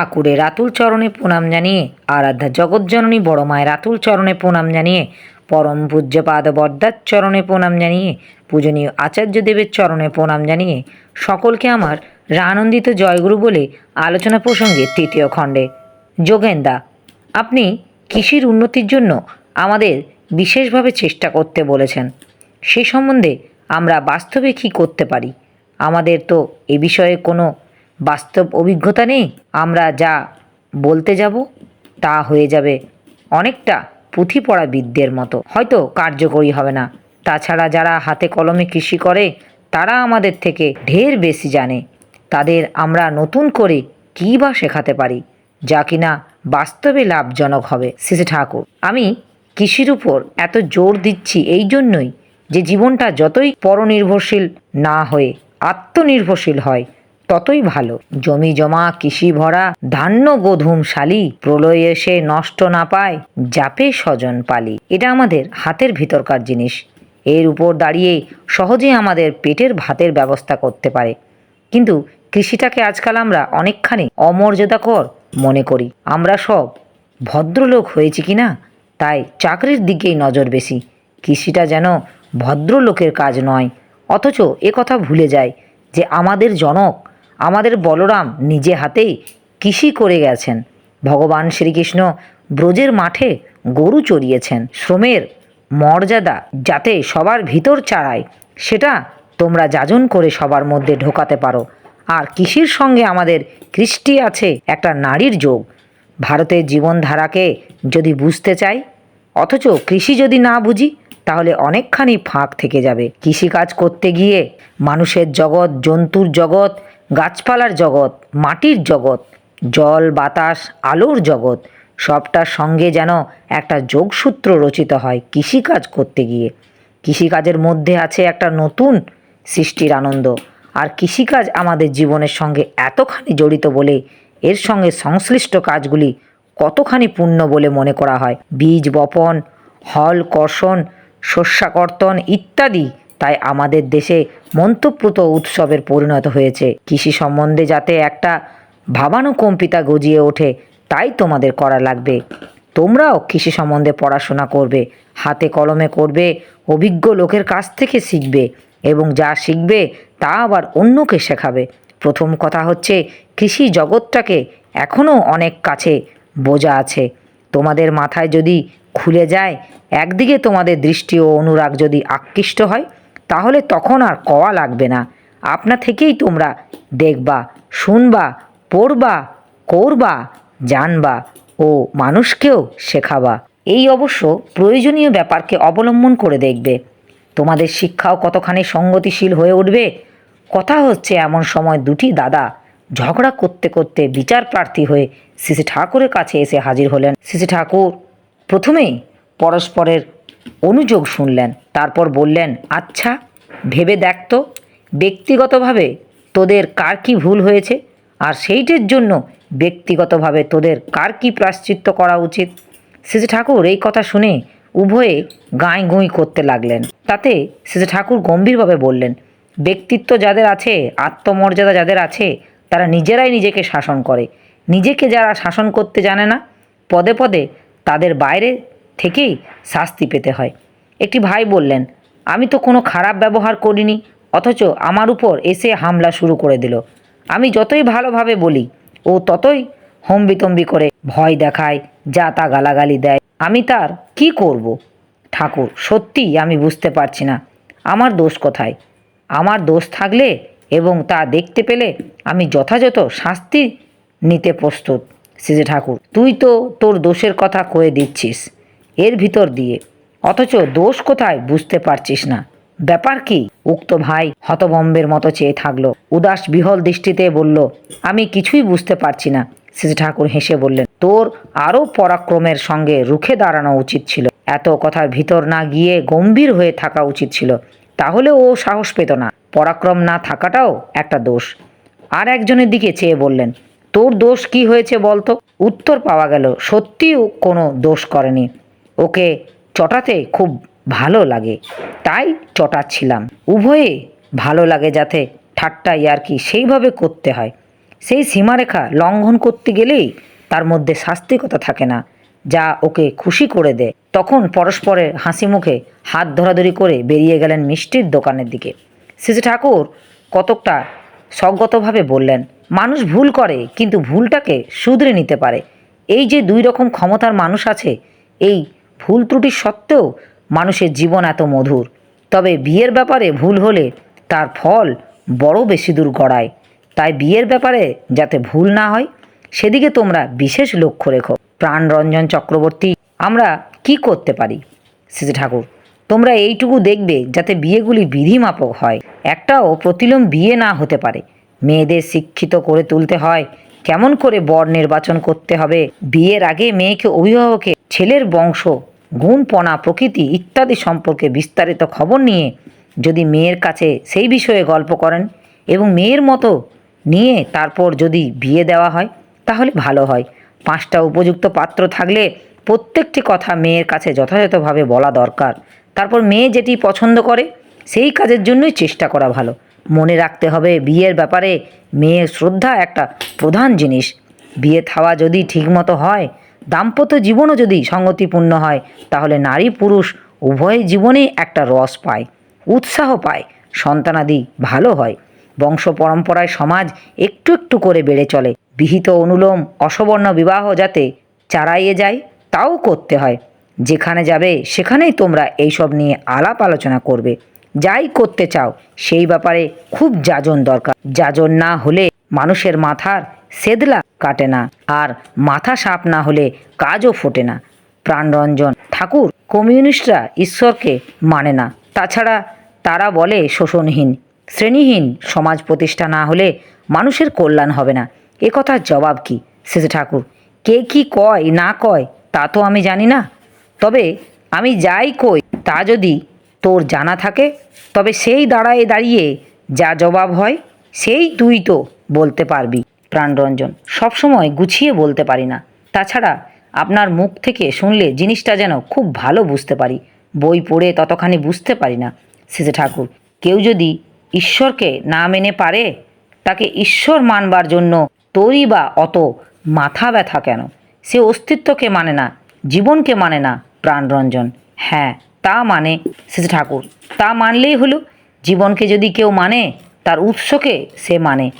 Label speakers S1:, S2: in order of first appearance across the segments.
S1: ঠাকুরের রাতুল চরণে প্রণাম জানিয়ে, আরাধ্যা জগৎজননী বড় মায়ের রাতুল চরণে প্রণাম জানিয়ে, পরম পূজ্যপাদ বরদার চরণে প্রণাম জানিয়ে, পূজনীয় আচার্য দেবের চরণে প্রণাম জানিয়ে, সকলকে আমার রানন্দিত জয়গুরু বলে আলোচনা প্রসঙ্গে তৃতীয় খণ্ডে। যোগেন্দা, আপনি কৃষির উন্নতির জন্য আমাদের বিশেষভাবে চেষ্টা করতে বলেছেন। সে সম্বন্ধে আমরা বাস্তবে কী করতে পারি? আমাদের তো এ বিষয়ে কোনো বাস্তব অভিজ্ঞতা নেই, আমরা যা বলতে যাব তা হয়ে যাবে। অনেকটা পুঁথি পড়া বিদ্যের মতো। হয়তো কার্যকরী হবে না। তাছাড়া যারা হাতে কলমে কৃষি করে, তারা আমাদের থেকে ঢের বেশি জানে। তাদের আমরা নতুন করে কী বা শেখাতে পারি, যা কিনা বাস্তবে লাভজনক হবে। শ্রী ঠাকুর, আমি কৃষির উপর এত জোর দিচ্ছি এই জন্যই যে জীবনটা যতই পরনির্ভরশীল না হয়ে, আত্মনির্ভরশীল হয় ততই ভালো। জমি জমা, কৃষি ভরা, ধান্য গোধূম শালি প্রলয় এসে নষ্ট না পায় জাপে স্বজন পালি। এটা আমাদের হাতের ভিতরকার জিনিস। এর উপর দাঁড়িয়ে সহজে আমাদের পেটের ভাতের ব্যবস্থা করতে পারে। কিন্তু কৃষিটাকে আজকাল আমরা অনেকখানি অমর্যাদাকর মনে করি। আমরা সব ভদ্রলোক হয়েছি কি না? তাই চাকরির দিকেই নজর বেশি। কৃষিটা যেন ভদ্রলোকের কাজ নয়, অথচ এ কথা ভুলে যায় যে আমাদের জনক আমাদের বলরাম নিজে হাতেই কৃষি করে গেছেন। ভগবান শ্রীকৃষ্ণ ব্রজের মাঠে গরু চড়িয়েছেন। শ্রমের মর্যাদা যাতে সবার ভিতর চাড়ায়, সেটা তোমরা যাজন করে সবার মধ্যে ঢোকাতে পারো। আর কৃষির সঙ্গে আমাদের কৃষ্টি আছে একটা নারীর যোগ। ভারতের জীবনধারাকে যদি বুঝতে চাই, অথচ কৃষি যদি না বুঝি, তাহলে অনেকখানি ফাঁক থেকে যাবে। কৃষিকাজ করতে গিয়ে মানুষের জগৎ, জন্তুর জগৎ গাছপালার জগৎ, মাটির জগৎ, জল, বাতাস, আলোর জগৎ, সবটার সঙ্গে যেন একটা যোগসূত্র রচিত হয় কৃষিকাজ করতে গিয়ে। কৃষিকাজের মধ্যে আছে একটা নতুন সৃষ্টির আনন্দ। আর কৃষিকাজ আমাদের জীবনের সঙ্গে এতখানি জড়িত বলে এর সঙ্গে সংশ্লিষ্ট কাজগুলি কতখানি পূর্ণ বলে মনে করা হয়? বীজ বপন, হল, কর্ষণ, শস্যাকর্তন ইত্যাদি তাই আমাদের দেশে মন্ত্রপ্রুত উৎসবের পরিণত হয়েছে। কৃষি সম্বন্ধে যাতে একটা ভাবানুকম্পিতা গজিয়ে ওঠে, তাই তোমাদের করা লাগবে। তোমরাও কৃষি সম্বন্ধে পড়াশোনা করবে, হাতে কলমে করবে, অভিজ্ঞ লোকের কাছ থেকে শিখবে এবং যা শিখবে তা আবার অন্যকে শেখাবে। প্রথম কথা হচ্ছে, কৃষি জগৎটাকে এখনও অনেক কাছে বোঝা আছে। তোমাদের মাথায় যদি খুলে যায়, একদিকে তোমাদের দৃষ্টি ও অনুরাগ যদি আকৃষ্ট হয় তাহলে তখন আর কওয়া লাগবে না। আপনা থেকেই তোমরা দেখবা, শুনবা, পড়বা, করবা, জানবা ও মানুষকেও শেখাবা। এই অবশ্য প্রয়োজনীয় ব্যাপারকে অবলম্বন করে দেখবে। তোমাদের শিক্ষাও কতখানি সঙ্গতিশীল হয়ে উঠবে? কথা হচ্ছে এমন সময় দুটি দাদা ঝগড়া করতে করতে বিচার প্রার্থী হয়ে শ্রী ঠাকুরের কাছে এসে হাজির হলেন। শ্রী ঠাকুর, প্রথমেই পরস্পরের অনুযোগ শুনলেন, তারপর বললেন আচ্ছা ভেবে দেখ তো, ব্যক্তিগতভাবে তোদের কার কি ভুল হয়েছে? আর সেইটির জন্য ব্যক্তিগতভাবে তোদের কার কি প্রাশ্চিত্য করা উচিত? শ্রী ঠাকুর এই কথা শুনে উভয়ে গাঁই গুঁই করতে লাগলেন। তাতে শ্রী ঠাকুর গম্ভীরভাবে বললেন, ব্যক্তিত্ব যাদের আছে, আত্মমর্যাদা যাদের আছে, তারা নিজেরাই নিজেকে শাসন করে। নিজেকে যারা শাসন করতে জানে না, পদে পদে তাদের বাইরে থেকেই শাস্তি পেতে হয়। একটি ভাই বললেন, আমি তো কোনো খারাপ ব্যবহার করিনি, অথচ আমার উপর এসে হামলা শুরু করে দিল। আমি যতই ভালোভাবে বলি, ও ততই হম্বিতম্বি করে ভয় দেখায়, যা তা গালাগালি দেয়। আমি তার কি করব? ঠাকুর, সত্যিই আমি বুঝতে পারছি না। আমার দোষ কোথায়? আমার দোষ থাকলে এবং তা দেখতে পেলে আমি যথাযথ শাস্তি নিতে প্রস্তুত। শ্রী ঠাকুর, তুই তো তোর দোষের কথা কয়ে দিচ্ছিস। এর ভিতর দিয়ে। অথচ দোষ কোথায় বুঝতে পারছিস না। ব্যাপার কি? উক্ত ভাই হতভম্বের মতো চেয়ে থাকল। উদাস বিহল দৃষ্টিতে বলল, আমি কিছুই বুঝতে পারছি না। শ্রী ঠাকুর হেসে বললেন, তোর আরও পরাক্রমের সঙ্গে রুখে দাঁড়ানো উচিত ছিল। এত কথার ভিতর না গিয়ে গম্ভীর হয়ে থাকা উচিত ছিল। তাহলে ও সাহস পেত না। পরাক্রম না থাকাটাও একটা দোষ। আর একজনের দিকে চেয়ে বললেন, তোর দোষ কি হয়েছে বলতো? উত্তর পাওয়া গেল সত্যিই ও কোনো দোষ করেনি। ওকে চটাতে খুব ভালো লাগে। তাই চটাচ্ছিলাম। উভয়ে ভালো লাগে যাতে ঠাট্টা ইয়ার্কি সেইভাবে করতে হয়। সেই সীমারেখা লঙ্ঘন করতে গেলেই তার মধ্যে শাস্তিকতা থাকে না, যা ওকে খুশি করে দেয়। তখন পরস্পরের হাসি মুখে হাত ধরাধরি করে বেরিয়ে গেলেন মিষ্টির দোকানের দিকে। শ্রী ঠাকুর কতকটা স্বগতভাবে বললেন, মানুষ ভুল করে, কিন্তু ভুলটাকে শুধরে নিতে পারে। এই যে দুই রকম ক্ষমতার মানুষ আছে, এই ভুল ত্রুটি সত্ত্বেও মানুষের জীবন এত মধুর। তবে বিয়ের ব্যাপারে ভুল হলে তার ফল বড় বেশি দূর গড়ায়। তাই বিয়ের ব্যাপারে যাতে ভুল না হয়, সেদিকে তোমরা বিশেষ লক্ষ্য রেখো। প্রাণরঞ্জন চক্রবর্তী, আমরা কি করতে পারি? শ্রী ঠাকুর, তোমরা এইটুকু দেখবে যাতে বিয়েগুলি বিধিমাপক হয়। একটাও প্রতিলোম বিয়ে না হতে পারে। মেয়েদের শিক্ষিত করে তুলতে হয়, কেমন করে বর নির্বাচন করতে হবে? বিয়ের আগে মেয়েকে অভিভাবকে ছেলের বংশ গুণপনা প্রকৃতি ইত্যাদি সম্পর্কে বিস্তারিত খবর নিয়ে যদি মেয়ের কাছে সেই বিষয়ে গল্প করেন এবং মেয়ের মতো নিয়ে তারপর যদি বিয়ে দেওয়া হয়, তাহলে ভালো হয়। পাঁচটা উপযুক্ত পাত্র থাকলে প্রত্যেকটি কথা মেয়ের কাছে যথাযথভাবে বলা দরকার। তারপর মেয়ে যেটি পছন্দ করে, সেই কাজের জন্যই চেষ্টা করা ভালো। মনে রাখতে হবে, বিয়ের ব্যাপারে মেয়ের শ্রদ্ধা একটা প্রধান জিনিস। বিয়ে থাওয়া যদি ঠিকমতো হয় দাম্পত্য জীবনও যদি সঙ্গতিপূর্ণ হয়, তাহলে নারী পুরুষ উভয় জীবনেই একটা রস পায়, উৎসাহ পায়, সন্তানাদি ভালো হয়। বংশ পরম্পরায় সমাজ একটু একটু করে বেড়ে চলে। বিহিত অনুলোম অসবর্ণ বিবাহ যাতে চারাইয়ে যায়, তাও করতে হয়। যেখানে যাবে, সেখানেই তোমরা এইসব নিয়ে আলাপ আলোচনা করবে। যাই করতে চাও, সেই ব্যাপারে খুব যাজন দরকার। যাজন না হলে মানুষের মাথার সেদলা কাটে না। আর মাথা সাপ না হলে কাজও ফোটে না। প্রাণরঞ্জন ঠাকুর কমিউনিস্টরা ঈশ্বরকে মানে না। তাছাড়া তারা বলে শোষণহীন, শ্রেণীহীন সমাজ প্রতিষ্ঠা না হলে মানুষের কল্যাণ হবে না। এ কথার জবাব কি? শেষে ঠাকুর, কে কি কয়, না কয়, তা তো আমি জানি না। তবে আমি যাই কই, তা যদি তোর জানা থাকে, তবে সেই দাঁড়ায় দাঁড়িয়ে যা জবাব হয়, সেই তুই তো বলতে পারবি। প্রাণরঞ্জন। সবসময় গুছিয়ে বলতে পারি না। তাছাড়া আপনার মুখ থেকে শুনলে জিনিসটা যেন খুব ভালো বুঝতে পারি। বই পড়ে ততখানি বুঝতে পারি না শেষে ঠাকুর। কেউ যদি ঈশ্বরকে না মেনে পারে, তাকে ঈশ্বর মানবার জন্য তোরই বা অত মাথা ব্যথা কেন? সে অস্তিত্বকে মানে না, জীবনকে মানে না প্রাণরঞ্জন। হ্যাঁ তা মানে শ্রী ঠাকুর, তা মানলেই হলো, জীবনকে যদি কেউ মানে তার উৎসকে সে মানে।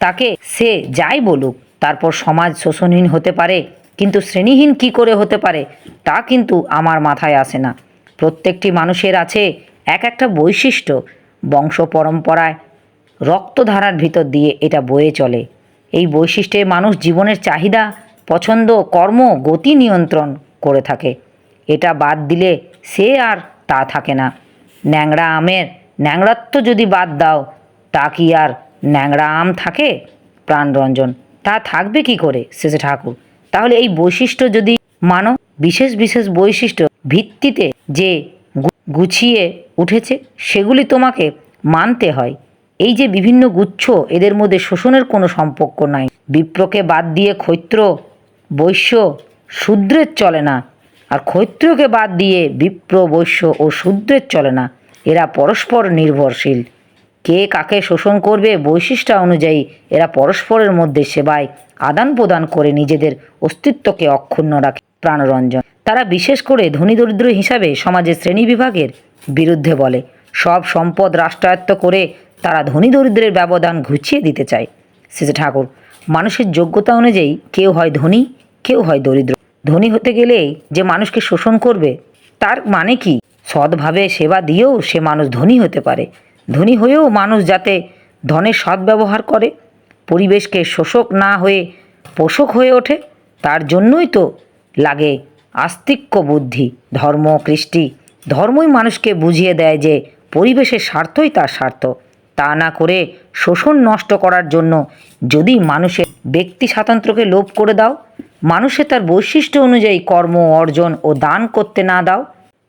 S1: তাকে সে যাই বলুক, তারপর সমাজ শোষণহীন হতে পারে, কিন্তু শ্রেণীহীন কি করে হতে পারে, তা কিন্তু আমার মাথায় আসে না। প্রত্যেকটি মানুষের আছে এক একটা বৈশিষ্ট্য, বংশ পরম্পরায়, রক্তধারার ভিতর দিয়ে এটা বয়ে চলে। এই বৈশিষ্ট্যে মানুষ জীবনের চাহিদা, পছন্দ, কর্ম, গতি নিয়ন্ত্রণ করে থাকে। এটা বাদ দিলে সে আর তা থাকে না। ন্যাংরা আমের ন্যাংরাত্ব যদি বাদ দাও, তা কি আর ন্যাংরা আম থাকে, প্রাণরঞ্জন। তা থাকবে কি করে, শেষে ঠাকুর? তাহলে এই বৈশিষ্ট্য যদি মানো, বিশেষ বিশেষ বৈশিষ্ট্য ভিত্তিতে যে গুছিয়ে উঠেছে, সেগুলি তোমাকে মানতে হয়। এই যে বিভিন্ন গুচ্ছ, এদের মধ্যে শোষণের কোনো সম্পর্ক নাই। বিপ্রকে বাদ দিয়ে ক্ষৈত্র বৈশ্য শূদ্রের চলে না। আর ক্ষৈত্রকে বাদ দিয়ে বিপ্র বৈশ্য ও শূদ্রের চলে না। এরা পরস্পর নির্ভরশীল। কে কাকে শোষণ করবে বৈশিষ্ট্য অনুযায়ী এরা পরস্পরের মধ্যে সেবায় আদান প্রদান করে নিজেদের অস্তিত্বকে অক্ষুণ্ণ রাখে প্রাণরঞ্জন। তারা বিশেষ করে ধনী দরিদ্র হিসাবে সমাজের শ্রেণি বিভাগের বিরুদ্ধে বলে। সব সম্পদ রাষ্ট্রায়ত্ত করে তারা ধনী দরিদ্রের ব্যবধান ঘুচিয়ে দিতে চায়। শ্রী ঠাকুর, মানুষের যোগ্যতা অনুযায়ী কেউ হয় ধনী, কেউ হয় দরিদ্র। ধনী হতে গেলে যে মানুষকে শোষণ করবে, তার মানে কি? সৎভাবে সেবা দিয়েও সে মানুষ ধনী হতে পারে। ধনী হয়েও মানুষ যাতে ধনের সদ্ব্যবহার করে, পরিবেশকে শোষক না হয়ে পোষক হয়ে ওঠে, তার জন্যই তো লাগে আস্তিক্য বুদ্ধি, ধর্ম, কৃষ্টি। ধর্মই মানুষকে বুঝিয়ে দেয় যে পরিবেশের স্বার্থই তার স্বার্থ। তা না করে শোষণ নষ্ট করার জন্য যদি মানুষের ব্যক্তি স্বাতন্ত্র্যকে লোপ করে দাও, মানুষে তার বৈশিষ্ট্য অনুযায়ী কর্ম, অর্জন ও দান করতে না দাও,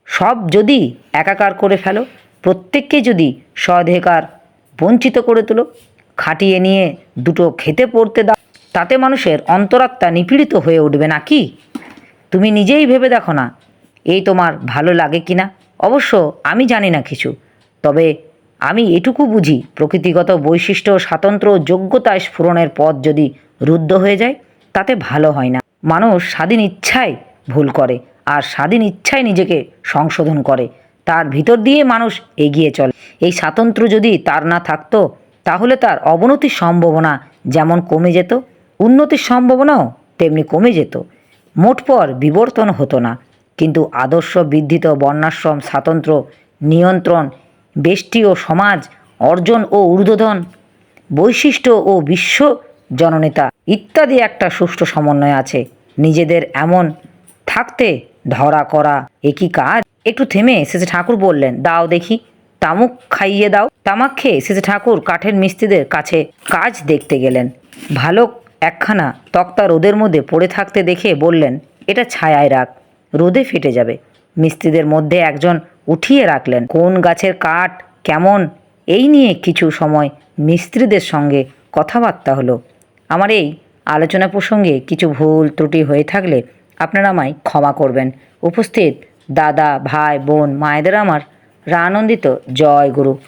S1: সব যদি একাকার করে ফেলো। প্রত্যেককে যদি স্বাধিকার বঞ্চিত করে তোলো, খাটিয়ে নিয়ে দুটো খেতে পড়তে দাও, তাতে মানুষের অন্তরাত্মা নিপীড়িত হয়ে উঠবে নাকি তুমি নিজেই ভেবে দেখো না, এই তোমার ভালো লাগে কি না অবশ্য আমি জানি না কিছু, তবে আমি এটুকু বুঝি প্রকৃতিগত বৈশিষ্ট্য, স্বাতন্ত্র্য ও যোগ্যতায় স্ফুরণের পথ যদি রুদ্ধ হয়ে যায়, তাতে ভালো হয় না। মানুষ স্বাধীন ইচ্ছায় ভুল করে, আর স্বাধীন ইচ্ছায় নিজেকে সংশোধন করে। তার ভিতর দিয়ে মানুষ এগিয়ে চলে। এই স্বাতন্ত্র্য যদি তার না থাকতো, তাহলে তার অবনতির সম্ভাবনা যেমন কমে যেত, উন্নতির সম্ভাবনাও তেমনি কমে যেত। মোট পর বিবর্তন হতো না। কিন্তু আদর্শ বিদ্ধিত বর্ণাশ্রম, স্বাতন্ত্র্য, নিয়ন্ত্রণ, বেষ্টি ও সমাজ, অর্জন ও ঊর্ধ্বধন, বৈশিষ্ট্য ও বিশ্ব জননেতা ইত্যাদি একটা সুষ্ঠু সমন্বয় আছে। নিজেদের এমন থাকতে ধরা করা একই কাজ? একটু থেমে শেষে ঠাকুর বললেন, দাও দেখি, তামুক খাইয়ে দাও। তামাক খেয়ে শেষে ঠাকুর কাঠের মিস্ত্রিদের কাছে কাজ দেখতে গেলেন। ভালো একখানা তক্তা রোদের মধ্যে পড়ে থাকতে দেখে বললেন, এটা ছায়ায় রাখ, রোদে ফেটে যাবে। মিস্ত্রিদের মধ্যে একজন উঠিয়ে রাখলেন, কোন গাছের কাঠ, কেমন, এই নিয়ে কিছু সময় মিস্ত্রিদের সঙ্গে কথাবার্তা হলো। আমার এই আলোচনা প্রসঙ্গে কিছু ভুল ত্রুটি হয়ে থাকলে আপনারা আমায় ক্ষমা করবেন। উপস্থিত দাদা ভাই বোন মায়েদের আমার রানন্দিত জয় গুরু।